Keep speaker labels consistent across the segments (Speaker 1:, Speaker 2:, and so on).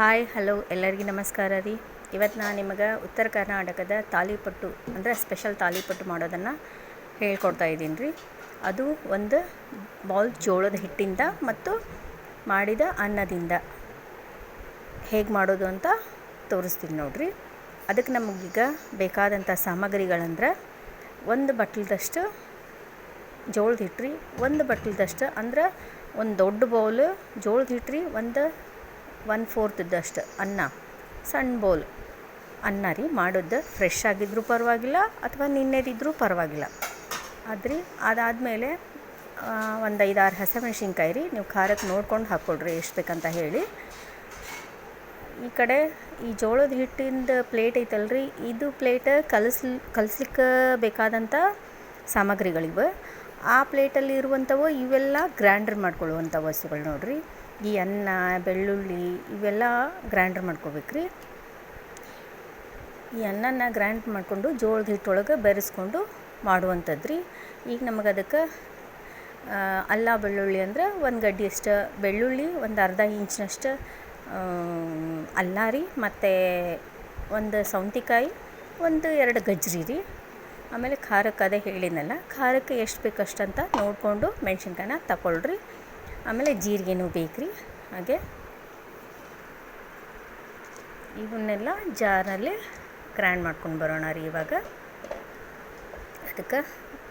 Speaker 1: Hi, hello, ಎಲ್ಲರಿಗೂ ನಮಸ್ಕಾರ ರೀ. ಇವತ್ತು ನಾನು ನಿಮಗೆ ಉತ್ತರ ಕರ್ನಾಟಕದ ತಾಲಿಪಟ್ಟು, ಅಂದರೆ ಸ್ಪೆಷಲ್ ತಾಲಿಪಟ್ಟು ಮಾಡೋದನ್ನು ಹೇಳ್ಕೊಡ್ತಾ ಇದ್ದೀನಿ ರೀ. ಅದು ಒಂದು ಬೌಲ್ ಜೋಳದ ಹಿಟ್ಟಿಂದ ಮತ್ತು ಮಾಡಿದ ಅನ್ನದಿಂದ. ಹೇಗೆ ಮಾಡೋದು ಅಂತ ತೋರಿಸ್ತೀನಿ ನೋಡಿರಿ. ಅದಕ್ಕೆ ನಮಗೀಗ ಬೇಕಾದಂಥ ಸಾಮಗ್ರಿಗಳಂದ್ರೆ ಒಂದು ಬಟ್ಲದಷ್ಟು ಜೋಳದ ಹಿಟ್ಟು ರೀ, ಒಂದು ಬಟ್ಲದಷ್ಟು ಅಂದ್ರೆ ಒಂದು ದೊಡ್ಡ ಬೌಲ್ ಜೋಳದ ಹಿಟ್ಟು ರೀ, ಒಂದು ಒನ್ ಫೋರ್ತ್ದಷ್ಟು ಅನ್ನ. ಸಣ್ಣ ಬೌಲ್. ಅನ್ನ ರೀ, ಮಾಡೋದು ಫ್ರೆಶ್ ಆಗಿದ್ದರೂ ಪರವಾಗಿಲ್ಲ ಅಥವಾ ನಿನ್ನೆದಿದ್ದರೂ ಪರವಾಗಿಲ್ಲ. ಅದ್ರಿ ಅದಾದಮೇಲೆ ಒಂದು ಐದಾರು ಹಸಿಮೆಣ್ಸಿನ್ಕಾಯಿ ರೀ, ನೀವು ಖಾರಕ್ಕೆ ನೋಡ್ಕೊಂಡು ಹಾಕ್ಕೊಡ್ರಿ ಎಷ್ಟು ಬೇಕಂತ ಹೇಳಿ. ಈ ಕಡೆ ಈ ಜೋಳದ ಹಿಟ್ಟಿಂದ ಪ್ಲೇಟ್ ಐತಲ್ರಿ, ಇದು ಪ್ಲೇಟ್ ಕಲಸ್ಲಿ, ಕಲಸ್ಲಿಕ್ಕೆ ಬೇಕಾದಂಥ ಸಾಮಗ್ರಿಗಳಿವೆ. ಆ ಪ್ಲೇಟಲ್ಲಿ ಇರುವಂಥವು ಇವೆಲ್ಲ ಗ್ರ್ಯಾಂಡರ್ ಮಾಡ್ಕೊಳ್ಳುವಂಥ ವಸ್ತುಗಳು ನೋಡಿರಿ. ಈ ಅನ್ನ, ಬೆಳ್ಳುಳ್ಳಿ ಇವೆಲ್ಲ ಗ್ರ್ಯಾಂಡರ್ ಮಾಡ್ಕೊಬೇಕು ರೀ ಈ ಅನ್ನನ ಗ್ರ್ಯಾಂಡ್ ಮಾಡಿಕೊಂಡು ಜೋಳದ ಹಿಟ್ಟೊಳಗೆ ಬೆರೆಸ್ಕೊಂಡು ಮಾಡುವಂಥದ್ದು ರೀ ಈಗ ನಮಗೆ ಅದಕ್ಕೆ ಅಲ್ಲ ಬೆಳ್ಳುಳ್ಳಿ ಅಂದ್ರೆ ಒಂದು ಗಡ್ಡಿಯಷ್ಟು ಬೆಳ್ಳುಳ್ಳಿ, ಒಂದು ಅರ್ಧ ಇಂಚಿನಷ್ಟು ಅಲ್ಲ ರೀ, ಮತ್ತು ಒಂದು ಸೌಂತಿಕಾಯಿ ಒಂದು ಎರಡು ಗಜ್ರಿ ರೀ. ಆಮೇಲೆ ಖಾರಕ್ಕೆ ಅದೇ ಹೇಳಿದ್ನಲ್ಲ ಖಾರಕ್ಕೆ ಎಷ್ಟು ಬೇಕಷ್ಟು ಅಂತ ನೋಡಿಕೊಂಡು ಮೆಣಸಿನ್ಕಾಯಿನ ತಗೊಳ್ರಿ ಆಮೇಲೆ ಜೀರಿಗೆನೂ ಬೇಕ್ರಿ. ಹಾಗೆ ಇವನ್ನೆಲ್ಲ ಜಾರಲ್ಲಿ ಗ್ರ್ಯಾಂಡ್ ಮಾಡ್ಕೊಂಡು ಬರೋಣ ರೀ ಇವಾಗ. ಅದಕ್ಕೆ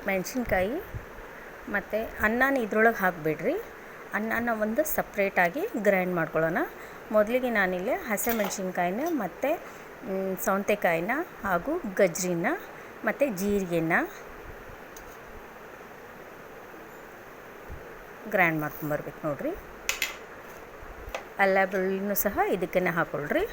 Speaker 1: ಮೆಣಸಿನ್ಕಾಯಿ ಮತ್ತು ಅನ್ನನ ಇದ್ರೊಳಗೆ ಹಾಕ್ಬಿಡ್ರಿ. ಅನ್ನನ ಒಂದು ಸಪ್ರೇಟಾಗಿ ಗ್ರೈಂಡ್ ಮಾಡ್ಕೊಳ್ಳೋಣ. ಮೊದಲಿಗೆ ನಾನಿಲ್ಲಿ ಹಸಿಮೆಣ್ಸಿನ್ಕಾಯಿನ ಮತ್ತು ಸೌತೆಕಾಯಿನ ಹಾಗೂ ಗಜ್ರಿನ ಮತ್ತು ಜೀರಿಗೆನ ಗ್ರ್ಯಾಂಡ್ ಮಾಡ್ಕೊಂಬರ್ಬೇಕು ನೋಡಿರಿ. ಅಲ್ಲ ಬೆಳ್ಳುಳ್ಳಿನೂ ಸಹ ಇದಕ್ಕೇ ಹಾಕೊಳ್ರಿ.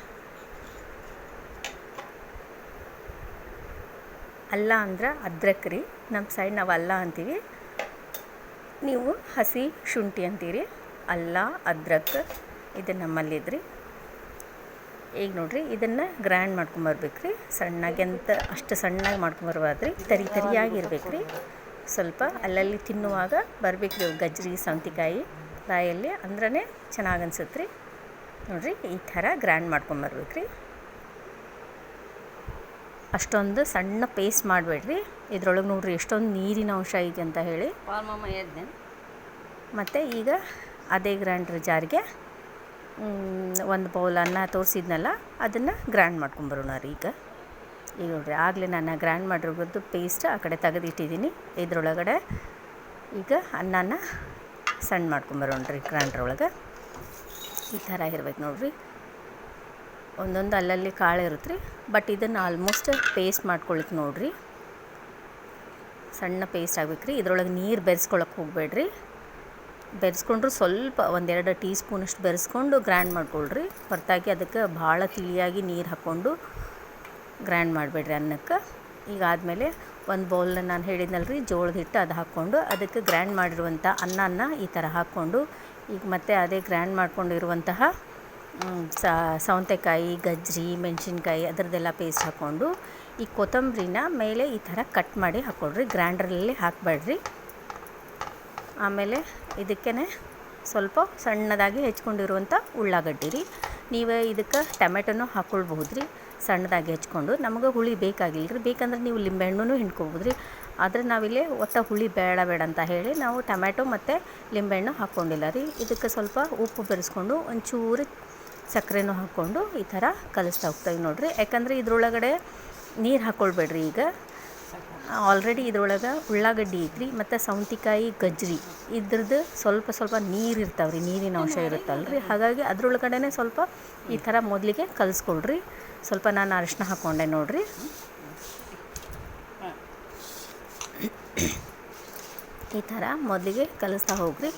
Speaker 1: ಅಲ್ಲ ಅಂದ್ರೆ ಅದ್ರಕ್ ರೀ, ನಮ್ಮ ಸೈಡ್ ನಾವು ಅಲ್ಲ ಅಂತೀವಿ. ನೀವು ಹಸಿ ಶುಂಠಿ ಅಂತೀರಿ. ಅಲ್ಲ ಅದ್ರಕ್ ಇದು ನಮ್ಮಲ್ಲಿದ್ರಿ ಈಗ ನೋಡಿರಿ, ಇದನ್ನು ಗ್ರ್ಯಾಂಡ್ ಮಾಡ್ಕೊಂಬರ್ಬೇಕು ರೀ ಸಣ್ಣಗೆ ಅಂತ, ಅಷ್ಟು ಸಣ್ಣಗೆ ಮಾಡ್ಕೊಂಬರ್ಬಾರ್ದು ರೀ ತರಿ ತರಿಯಾಗಿ ಇರಬೇಕು ರೀ ಸ್ವಲ್ಪ ಅಲ್ಲಲ್ಲಿ ತಿನ್ನುವಾಗ ಬರಬೇಕು ರೀ ಗಜ್ರಿ ಸೌಂತಿಕಾಯಿ ಬಾಯಲ್ಲಿ. ಅಂದ್ರೆ ಚೆನ್ನಾಗಿ ಅನ್ಸುತ್ತೆ ರೀ ನೋಡಿರಿ, ಈ ಥರ ಗ್ರ್ಯಾಂಡ್ ಮಾಡ್ಕೊಂಬರ್ಬೇಕು ರೀ ಅಷ್ಟೊಂದು ಸಣ್ಣ ಪೇಸ್ಟ್ ಮಾಡಬೇಡ್ರಿ. ಇದ್ರೊಳಗೆ ನೋಡಿರಿ ಎಷ್ಟೊಂದು ನೀರಿನ ಅಂಶ ಇದೆ ಅಂತ ಹೇಳಿ. ಮತ್ತು ಈಗ ಅದೇ ಗ್ರ್ಯಾಂಡ್ರ್ ಜಾರಿಗೆ ಒಂದು ಬೌಲ್ ಅನ್ನ ತೋರಿಸಿದ್ನಲ್ಲ, ಅದನ್ನು ಗ್ರ್ಯಾಂಡ್ ಮಾಡ್ಕೊಂಬರೋಣ ರೀ ಈಗ. ಈಗ ನೋಡಿರಿ, ಆಗಲೇ ನಾನು ಗ್ರ್ಯಾಂಡ್ ಮಾಡಿರೋದು ಪೇಸ್ಟ್ ಆ ಕಡೆ ತೆಗೆದಿಟ್ಟಿದ್ದೀನಿ. ಇದರೊಳಗಡೆ ಈಗ ಅನ್ನನ ಸಣ್ಣ ಮಾಡ್ಕೊಂಬರೋಣ್ರಿ ಒಳಗೆ ಈ ಥರ ಇರ್ಬೇಕು ನೋಡಿರಿ. ಒಂದೊಂದು ಅಲ್ಲಲ್ಲಿ ಕಾಳು ಇರುತ್ತೆ ರೀ ಬಟ್ ಇದನ್ನು ಆಲ್ಮೋಸ್ಟ್ ಪೇಸ್ಟ್ ಮಾಡ್ಕೊಳಕ್ಕೆ ನೋಡಿರಿ. ಸಣ್ಣ ಪೇಸ್ಟ್ ಆಗ್ಬೇಕು ರೀ ಇದ್ರೊಳಗೆ ನೀರು ಬೆರೆಸ್ಕೊಳಕ್ಕೆ ಹೋಗಬೇಡ್ರಿ. ಬೆರೆಸ್ಕೊಂಡ್ರು ಸ್ವಲ್ಪ ಒಂದೆರಡು ಟೀ ಸ್ಪೂನಷ್ಟು ಬೆರೆಸ್ಕೊಂಡು ಗ್ರ್ಯಾಂಡ್ ಮಾಡ್ಕೊಳ್ರಿ. ಹೊರತಾಗಿ ಅದಕ್ಕೆ ಭಾಳ ತಿಳಿಯಾಗಿ ನೀರು ಹಾಕ್ಕೊಂಡು ಗ್ರ್ಯಾಂಡ್ ಮಾಡಬೇಡ್ರಿ ಅನ್ನಕ್ಕೆ. ಈಗ ಆದಮೇಲೆ ಒಂದು ಬೌಲ್ನ ನಾನು ಹೇಳಿದ್ನಲ್ಲ ರೀ ಜೋಳದ ಹಿಟ್ಟು ಅದು ಹಾಕ್ಕೊಂಡು ಅದಕ್ಕೆ ಗ್ರ್ಯಾಂಡ್ ಮಾಡಿರುವಂಥ ಅನ್ನನ ಈ ಥರ ಹಾಕ್ಕೊಂಡು, ಈಗ ಮತ್ತೆ ಅದೇ ಗ್ರ್ಯಾಂಡ್ ಮಾಡ್ಕೊಂಡಿರುವಂತಹ ಸೌತೆಕಾಯಿ ಗಜ್ರಿ ಮೆಣಸಿನ್ಕಾಯಿ ಅದರದ್ದೆಲ್ಲ ಪೇಸ್ಟ್ ಹಾಕ್ಕೊಂಡು, ಈ ಕೊತ್ತಂಬರಿನ ಮೇಲೆ ಈ ಥರ ಕಟ್ ಮಾಡಿ ಹಾಕ್ಕೊಳ್ರಿ. ಗ್ರ್ಯಾಂಡ್ರಲ್ಲಿ ಹಾಕಬೇಡ್ರಿ. ಆಮೇಲೆ ಇದಕ್ಕೇ ಸ್ವಲ್ಪ ಸಣ್ಣದಾಗಿ ಹೆಚ್ಕೊಂಡಿರುವಂಥ ಉಳ್ಳಾಗಡ್ಡಿ ರೀ. ನೀವು ಇದಕ್ಕೆ ಟೊಮೆಟೊನೂ ಹಾಕ್ಕೊಳ್ಬಹುದು ರೀ ಸಣ್ಣದಾಗಿ ಹೆಚ್ಕೊಂಡು ನಮಗೆ ಹುಳಿ ಬೇಕಾಗಿಲ್ಲ ರೀ. ಬೇಕಂದ್ರೆ ನೀವು ಲಿಂಬೆಹಣ್ಣು ಹಿಂಡ್ಕೊಬೋದು ರೀ. ಆದರೆ ನಾವಿಲ್ಲಿ ಒಟ್ಟು ಹುಳಿ ಬೇಡ ಬೇಡ ಅಂತ ಹೇಳಿ ನಾವು ಟೊಮ್ಯಾಟೊ ಮತ್ತು ಲಿಂಬೆಹಣ್ಣು ಹಾಕ್ಕೊಂಡಿಲ್ಲ ರೀ. ಇದಕ್ಕೆ ಸ್ವಲ್ಪ ಉಪ್ಪು ಬೆರೆಸ್ಕೊಂಡು ಒಂಚೂರು ಸಕ್ಕರೆನೂ ಹಾಕ್ಕೊಂಡು ಈ ಥರ ಕಲಿಸ್ತಾ ಹೋಗ್ತಾವೆ ನೋಡಿರಿ. ಯಾಕಂದರೆ ಇದ್ರೊಳಗಡೆ ನೀರು ಹಾಕ್ಕೊಳ್ಬೇಡ್ರಿ ಈಗ. ಆಲ್ರೆಡಿ ಇದ್ರೊಳಗೆ ಉಳ್ಳಾಗಡ್ಡಿ ಐತ್ರಿ, ಮತ್ತು ಸೌಂತಿಕಾಯಿ ಗಜ್ರಿ. ಇದ್ರದ್ದು ಸ್ವಲ್ಪ ಸ್ವಲ್ಪ ನೀರು ಇರ್ತಾವೆ ರೀ, ನೀರಿನ ಅಂಶ ಇರುತ್ತಲ್ಲ ರೀ ಹಾಗಾಗಿ ಅದ್ರೊಳಗಡೆ ಸ್ವಲ್ಪ ಈ ಥರ ಮೊದಲಿಗೆ ಕಲಿಸ್ಕೊಳ್ರಿ. ಸ್ವಲ್ಪ ನಾನು ಅರಿಶಿನ ಹಾಕ್ಕೊಂಡೆ ನೋಡಿರಿ. ಈ ಥರ ಮೊದಲಿಗೆ ಕಲಿಸ್ತಾ ಹೋಗ್ರಿ.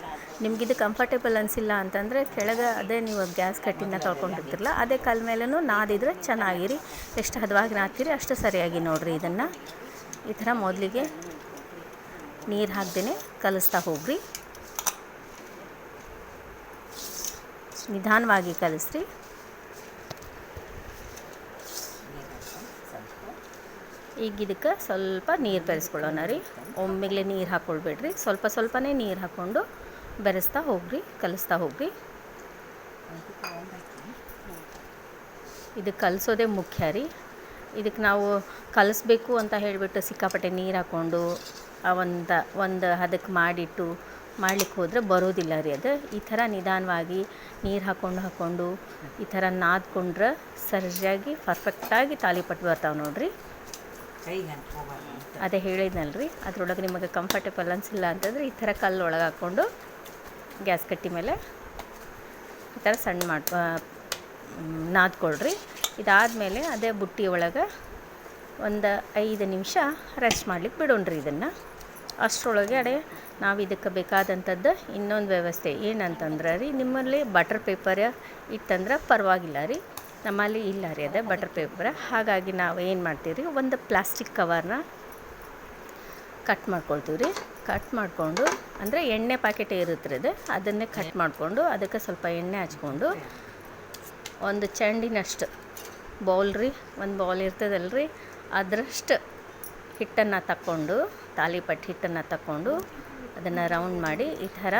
Speaker 1: ನಿಮಗಿದು ಕಂಫರ್ಟೇಬಲ್ ಅನಿಸಿಲ್ಲ ಅಂತಂದರೆ ಕೆಳಗೆ ಅದೇ ನೀವು ಗ್ಯಾಸ್ ಕಟ್ಟಿನ ತೊಳ್ಕೊಂಡಿರ್ತಿರಲ್ಲ, ಅದೇ ಕಲ್ ಮೇಲೂ ನಾದಿದ್ರೆ ಚೆನ್ನಾಗಿರಿ. ಎಷ್ಟು ಹದವಾಗಿ ನಾದ್ತೀರಿ ಅಷ್ಟು ಸರಿಯಾಗಿ ನೋಡಿರಿ ಇದನ್ನು. ಈ ಥರ ಮೊದಲಿಗೆ ನೀರು ಹಾಕ್ದೇ ಕಲಿಸ್ತಾ ಹೋಗ್ರಿ. ನಿಧಾನವಾಗಿ ಕಲಿಸ್ರಿ. ಈಗ ಇದಕ್ಕೆ ಸ್ವಲ್ಪ ನೀರು ಬೆರೆಸ್ಕೊಳ್ಳೋಣ ರೀ. ಒಮ್ಮೆಗೆ ನೀರು ಹಾಕ್ಕೊಳ್ಬೇಡ್ರಿ. ಸ್ವಲ್ಪ ಸ್ವಲ್ಪನೇ ನೀರು ಹಾಕ್ಕೊಂಡು ಬೆರೆಸ್ತಾ ಹೋಗ್ರಿ, ಕಲಿಸ್ತಾ ಹೋಗ್ರಿ. ಇದು ಕಲಿಸೋದೇ ಮುಖ್ಯ ರೀ. ಇದಕ್ಕೆ ನಾವು ಕಲಿಸ್ಬೇಕು ಅಂತ ಹೇಳಿಬಿಟ್ಟು ಸಿಕ್ಕಾಪಟ್ಟೆ ನೀರು ಹಾಕ್ಕೊಂಡು ಒಂದು ಒಂದು ಹದಕ್ಕೆ ಮಾಡಿಟ್ಟು ಮಾಡ್ಲಿಕ್ಕೆ ಹೋದರೆ ಬರೋದಿಲ್ಲ ರೀ ಅದು. ಈ ಥರ ನಿಧಾನವಾಗಿ ನೀರು ಹಾಕ್ಕೊಂಡು ಹಾಕ್ಕೊಂಡು, ಈ ಥರ ನಾದ್ಕೊಂಡ್ರೆ ಸರಿಯಾಗಿ ಪರ್ಫೆಕ್ಟಾಗಿ ತಾಲಿಪಟ್ಟು ಬರ್ತಾವೆ ನೋಡ್ರಿ. ಅದೇ ಹೇಳಿದ್ನಲ್ಲ ರೀ ಅದ್ರೊಳಗೆ ನಿಮಗೆ ಕಂಫರ್ಟೇಬಲ್ ಅನಿಸಿಲ್ಲ ಅಂತಂದ್ರೆ ಈ ಥರ ಕಲ್ಲು ಒಳಗೆ ಹಾಕ್ಕೊಂಡು ಗ್ಯಾಸ್ ಕಟ್ಟಿ ಮೇಲೆ ಈ ಥರ ಸಣ್ಣ ಮಾಡಿ ನಾದ್ಕೊಳ್ರಿ. ಇದಾದಮೇಲೆ ಅದೇ ಬುಟ್ಟಿ ಒಳಗೆ ಒಂದು ಐದು ನಿಮಿಷ ರೆಸ್ಟ್ ಮಾಡ್ಲಿಕ್ಕೆ ಬಿಡೋಣ್ರಿ ಇದನ್ನು. ಅಷ್ಟರೊಳಗೆ ಅಡೆ ನಾವು ಇದಕ್ಕೆ ಬೇಕಾದಂಥದ್ದು ಇನ್ನೊಂದು ವ್ಯವಸ್ಥೆ ಏನಂತಂದ್ರೆ ರೀ, ನಿಮ್ಮಲ್ಲಿ ಬಟರ್ ಪೇಪರ್ ಇತ್ತಂದ್ರೆ ಪರವಾಗಿಲ್ಲ ರೀ. ನಮ್ಮಲ್ಲಿ ಇಲ್ಲ ರೀ ಅದೇ ಬಟರ್ ಪೇಪರ್ ಹಾಗಾಗಿ ನಾವು ಏನು ಮಾಡ್ತೀವಿ ರೀ ಒಂದು ಪ್ಲಾಸ್ಟಿಕ್ ಕವರ್ನ ಕಟ್ ಮಾಡ್ಕೊಳ್ತೀವಿ ರೀ ಕಟ್ ಮಾಡಿಕೊಂಡು, ಅಂದರೆ ಎಣ್ಣೆ ಪ್ಯಾಕೆಟ್ ಇರುತ್ತೆ ಅದು, ಅದನ್ನೇ ಕಟ್ ಮಾಡಿಕೊಂಡು ಅದಕ್ಕೆ ಸ್ವಲ್ಪ ಎಣ್ಣೆ ಹಚ್ಕೊಂಡು, ಒಂದು ಚೆಂಡಿನಷ್ಟು ಬೌಲ್ ರೀ, ಒಂದು ಬೌಲ್ ಇರ್ತದಲ್ಲ ರೀ ಅದರಷ್ಟು ಹಿಟ್ಟನ್ನು ತಕ್ಕೊಂಡು, ತಾಲಿಪಟ್ಟು ಹಿಟ್ಟನ್ನು ತಕ್ಕೊಂಡು ಅದನ್ನು ರೌಂಡ್ ಮಾಡಿ ಈ ಥರ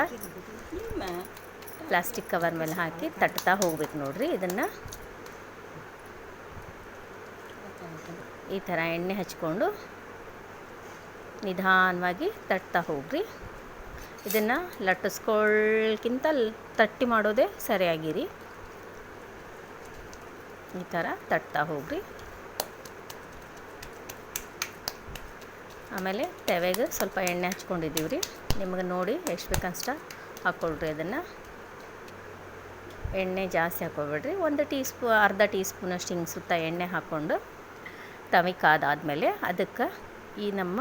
Speaker 1: ಪ್ಲಾಸ್ಟಿಕ್ ಕವರ್ ಮೇಲೆ ಹಾಕಿ ತಟ್ತಾ ಹೋಗ್ಬೇಕು ನೋಡಿರಿ ಇದನ್ನು. ಈ ಥರ ಎಣ್ಣೆ ಹಚ್ಕೊಂಡು ನಿಧಾನವಾಗಿ ತಟ್ತಾ ಹೋಗ್ರಿ. ಇದನ್ನು ಲಟ್ಟಿಸ್ಕೊಳ್ಕಿಂತ ತಟ್ಟಿ ಮಾಡೋದೇ ಸರಿಯಾಗಿರಿ. ಈ ಥರ ತಟ್ತಾ ಹೋಗ್ರಿ. ಆಮೇಲೆ ತೆವೆಗೆ ಸ್ವಲ್ಪ ಎಣ್ಣೆ ಹಚ್ಕೊಂಡಿದ್ದೀವಿ ರೀ. ನಿಮಗೆ ನೋಡಿ ಎಷ್ಟು ಬೇಕಷ್ಟ ಹಾಕ್ಕೊಳ್ರಿ ಅದನ್ನು. ಎಣ್ಣೆ ಜಾಸ್ತಿ ಹಾಕ್ಕೊಬೇಡ್ರಿ ಒಂದು ಟೀ ಸ್ಪೂ ಅರ್ಧ ಟೀ ಸ್ಪೂನಷ್ಟು ಹಿಂಗೆ ಸುತ್ತ ಎಣ್ಣೆ ಹಾಕ್ಕೊಂಡು ತವಿ ಕಾದಾದಮೇಲೆ ಅದಕ್ಕೆ ಈ ನಮ್ಮ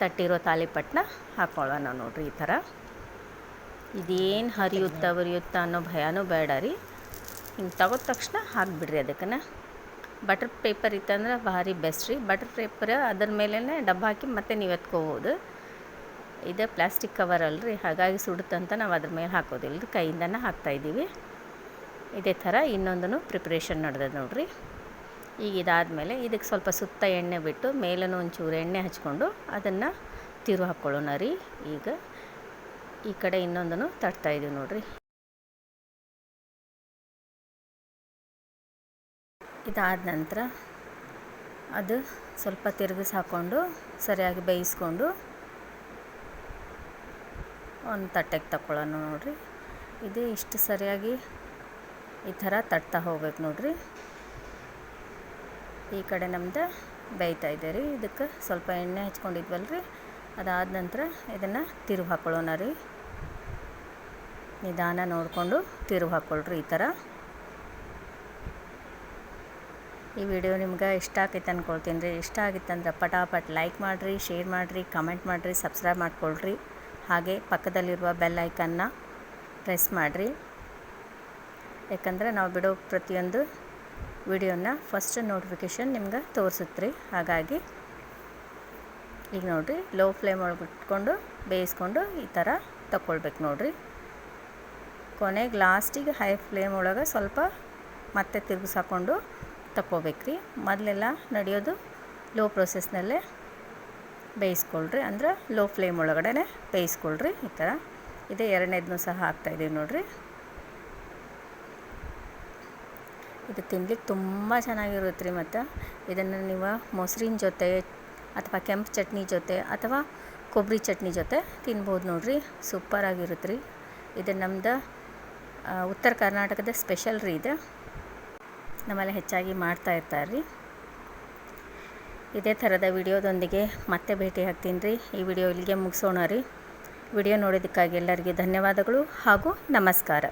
Speaker 1: ತಟ್ಟಿರೋ ತಾಲಿಪಟ್ಟನ್ನ ಹಾಕ್ಕೊಳ್ಳೋಣ ನೋಡ್ರಿ ಈ ಥರ. ಇದೇನು ಹರಿಯುತ್ತಾ ಬರಿಯುತ್ತಾ ಅನ್ನೋ ಭಯನೂ ಬೇಡ ರೀ. ಹಿಂಗೆ ತಗೋದ ತಕ್ಷಣ ಹಾಕಿಬಿಡ್ರಿ ಅದಕ್ಕೆ ಬಟರ್ ಪೇಪರ್ ಇತ್ತಂದ್ರೆ ಭಾರಿ ಬೆಸ್ಟ್ ರೀ. ಬಟರ್ ಪೇಪರ್ ಅದ್ರ ಮೇಲೇ ಡಬ್ಬ ಹಾಕಿ ಮತ್ತೆ ನೀವು ಎತ್ಕೋಬೋದು. ಇದು ಪ್ಲಾಸ್ಟಿಕ್ ಕವರ್ ಅಲ್ರಿ. ಹಾಗಾಗಿ ಸುಡುತ್ತಂತ ನಾವು ಅದ್ರ ಮೇಲೆ ಹಾಕೋದಿಲ್ಲ. ರೀ ಕೈಯಿಂದನೇ ಹಾಕ್ತಾಯಿದ್ದೀವಿ ಇದೇ ಥರ ಇನ್ನೊಂದೂ ಪ್ರಿಪ್ರೇಷನ್ ನಡೆದ ನೋಡ್ರಿ. ಈಗ ಇದಾದಮೇಲೆ ಇದಕ್ಕೆ ಸ್ವಲ್ಪ ಸುತ್ತ ಎಣ್ಣೆ ಬಿಟ್ಟು ಮೇಲೂ ಒಂಚೂರು ಎಣ್ಣೆ ಹಚ್ಕೊಂಡು ಅದನ್ನು ತಿರು ಹಾಕ್ಕೊಳ್ಳೋಣ ರೀ. ಈಗ ಈ ಕಡೆ ಇನ್ನೊಂದನ್ನು ತಡ್ತಾಯಿದ್ದೀವಿ ನೋಡಿರಿ ನೋಡ್ರಿ. ಇದಾದ ನಂತರ ಅದು ಸ್ವಲ್ಪ ತಿರುಗಿಸಿ ಹಾಕ್ಕೊಂಡು ಸರಿಯಾಗಿ ಬೇಯಿಸ್ಕೊಂಡು ಒಂದು ತಟ್ಟೆಗೆ ತಗೊಳ್ಳೋಣ ನೋಡಿರಿ. ಇದು ಇಷ್ಟು ಸರಿಯಾಗಿ ಈ ಥರ ತಟ್ತಾ ಹೋಗ್ಬೇಕು ನೋಡಿರಿ. ಈ ಕಡೆ ನಮ್ದು ಬೇಯ್ತಾ ಇದೆ ರೀ. ಇದಕ್ಕೆ ಸ್ವಲ್ಪ ಎಣ್ಣೆ ಹಚ್ಕೊಂಡಿದ್ವಲ್ಲ ರೀ ಅದಾದ ನಂತರ ಇದನ್ನು ತಿರುವು ಹಾಕ್ಕೊಳ್ಳೋಣ ರೀ. ನಿಧಾನ ನೋಡಿಕೊಂಡು ತಿರುವು ಹಾಕ್ಕೊಳ್ರಿ ಈ ಥರ. ಈ ವಿಡಿಯೋ ನಿಮ್ಗೆ ಇಷ್ಟ ಆಗೈತೆ ಅಂದ್ಕೊಳ್ತೀನಿ ರೀ. ಇಷ್ಟ ಆಗಿತ್ತಂದ್ರೆ ಪಟಾಪಟ್ ಲೈಕ್ ಮಾಡಿರಿ ಶೇರ್ ಮಾಡಿರಿ ಕಮೆಂಟ್ ಮಾಡಿರಿ ಸಬ್ಸ್ಕ್ರೈಬ್ ಮಾಡ್ಕೊಳ್ರಿ. ಹಾಗೆ ಪಕ್ಕದಲ್ಲಿರುವ ಬೆಲ್ ಐಕನ್ನ ಪ್ರೆಸ್ ಮಾಡಿರಿ. ಯಾಕಂದರೆ ನಾವು ಬಿಡೋ ಪ್ರತಿಯೊಂದು ವಿಡಿಯೋನ ಫಸ್ಟ್ ನೋಟಿಫಿಕೇಶನ್ ನಿಮ್ಗೆ ತೋರಿಸುತ್ತೆ ಹಾಗಾಗಿ ಈಗ ನೋಡಿರಿ ಲೋ ಫ್ಲೇಮ್ ಒಳಗೆ ಇಟ್ಕೊಂಡು, ಬೇಯಿಸ್ಕೊಂಡು ಈ ಥರ ತಗೊಳ್ಬೇಕು ನೋಡಿರಿ. ಕೊನೆಗೆ ಲಾಸ್ಟಿಗೆ ಹೈ ಫ್ಲೇಮ್ ಒಳಗೆ ಸ್ವಲ್ಪ ಮತ್ತೆ ತಿರುಗಿಸಾಕೊಂಡು ತಗೋಬೇಕ್ರಿ ಮೊದಲೆಲ್ಲ ನಡೆಯೋದು ಲೋ ಪ್ರೊಸೆಸ್ನಲ್ಲೇ ಬೇಯಿಸ್ಕೊಳ್ರಿ. ಅಂದ್ರೆ ಲೋ ಫ್ಲೇಮ್ ಒಳಗಡೆ ಬೇಯಿಸ್ಕೊಳ್ರಿ ಈ ಥರ. ಇದೇ ಎರಡನೇದನ್ನು ಸಹ ಹಾಕ್ತಾಯಿದ್ದೀವಿ ನೋಡಿರಿ. ಇದು ತಿನ್ಲಿಕ್ಕೆ ತುಂಬ ಚೆನ್ನಾಗಿರುತ್ತೆ ರೀ ಮತ್ತು. ಇದನ್ನು ನೀವು ಮೊಸರಿನ ಜೊತೆ ಅಥವಾ ಕೆಂಪು ಚಟ್ನಿ ಜೊತೆ ಅಥವಾ ಕೊಬ್ಬರಿ ಚಟ್ನಿ ಜೊತೆ ತಿನ್ಬೋದು ನೋಡಿರಿ. ಸೂಪರಾಗಿರುತ್ತೆ ರೀ ಇದು ನಮ್ದು ಉತ್ತರ ಕರ್ನಾಟಕದ ಸ್ಪೆಷಲ್ ರೀ ಇದು. ನಮ್ಮಲ್ಲಿ ಹೆಚ್ಚಾಗಿ ಮಾಡ್ತಾ ಇರ್ತಾರೆ ರೀ ಇದೇ ಥರದ ವಿಡಿಯೋದೊಂದಿಗೆ ಮತ್ತೆ ಭೇಟಿ ಆಗ್ತೀನಿ ರೀ. ಈ ವಿಡಿಯೋ ಇಲ್ಲಿಗೆ ಮುಗಿಸೋಣ ರೀ. ವಿಡಿಯೋ ನೋಡೋದಕ್ಕಾಗಿ ಎಲ್ಲರಿಗೂ ಧನ್ಯವಾದಗಳು ಹಾಗೂ ನಮಸ್ಕಾರ.